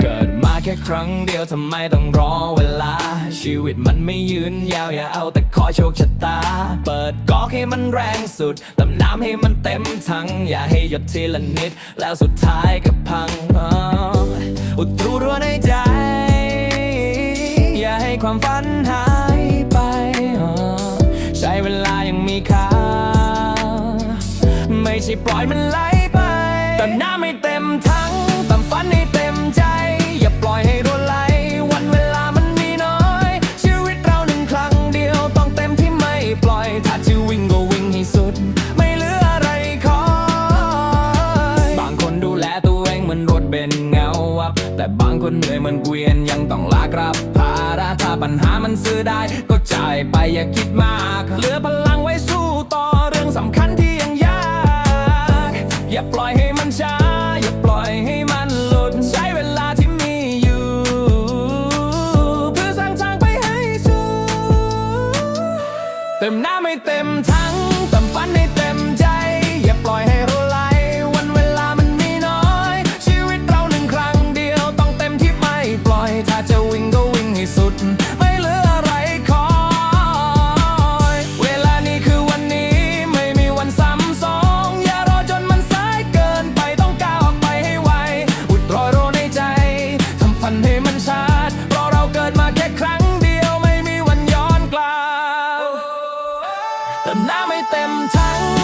เกิดมาแค่ครั้งเดียวทำไมต้องรอเวลา ชีวิตมันไม่ยืนยาวอย่าเอาแต่คอยโชคชะตา เปิดก๊อกให้มันแรงสุดตำน้ำให้มันเต็มทั้งอย่าให้หยดทีละนิด แล้วสุดท้ายก็พังอุดรูรัวในใจ อย่าให้ความฝันหายไป ใช้เวลายังมีค่า ไม่ใช่ปล่อยมันไหล มน้ำให้เต็มทั้งเติมฝันให้เต็มใจ อย่าปล่อยให้รั่วไหล วันเวลามันมีน้อย ชีวิตเราหนึ่งครั้งเดียวต้องเต็มที่ไม่ปล่อย ถ้าจะวิ่งก็วิ่งให้สุด ไม่เหลืออะไรคอยบางคนดูแลตัวเองเหมือนรถเบนเงาวับ แต่บางคนเหนื่อยเหมือนเกวียนยังต้องลากรับภาระถ้าปัญหามันซื้อได้ ก็จ่ายไปอย่าคิดมาก เหลือพลังไว้สู้ เติมน้ำให้เต็มทั้งเติมฝันให้เต็ม เต็มทั้ง